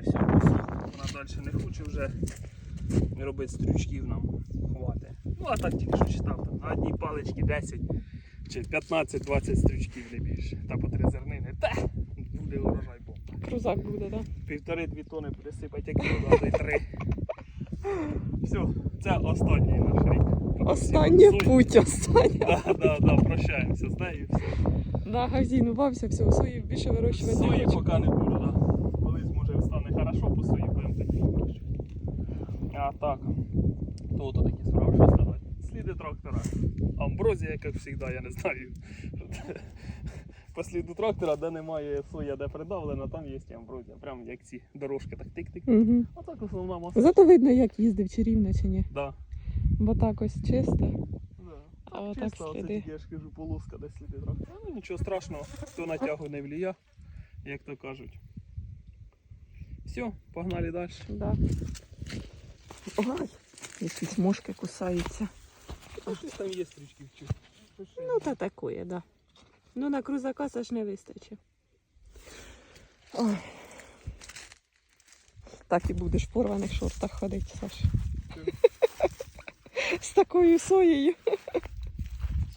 далі не хочу вже робити стрючків нам хвати. Ну а так тільки що читав, там, на одній паличці 10 чи 15-20 стрючків не більше. Та по три зернини. Та буде урожай бомба. Крузак буде, так? Півтори-дві тони буде сипати, як то три. Все, це останній наш рік. Остання Сой- путь, остання. Да, да, да, прощаємося з нею. і все. На газін убався, все, сої більше вирощувати Сої поки не буду, да. А так, то такі справи, що сказати. Сліди трактора. Амброзія, як завжди, я не знаю. По сліду трактора, де немає соя, де придавлена, там є амброзія. Прям як ці дорожки, так тик-тик. Угу. А так основна маса. Зато видно, як їздив, чи рівно, чи ні. Да. Бо так ось чисто. Да. А отак Чисто, оце тільки, я ж кажу, полоска десь сліди трактора. Ну нічого страшного, хто на тягу не вліє, як то кажуть. Все, погнали далі. Да. Ой, якісь мошки кусаються. Щось там є стрічки. Ну, та такое, да. Ну, на крузака це ж не вистачить. Ой. Так і будеш в порваних шортах ходити, Саш. З такою соєю.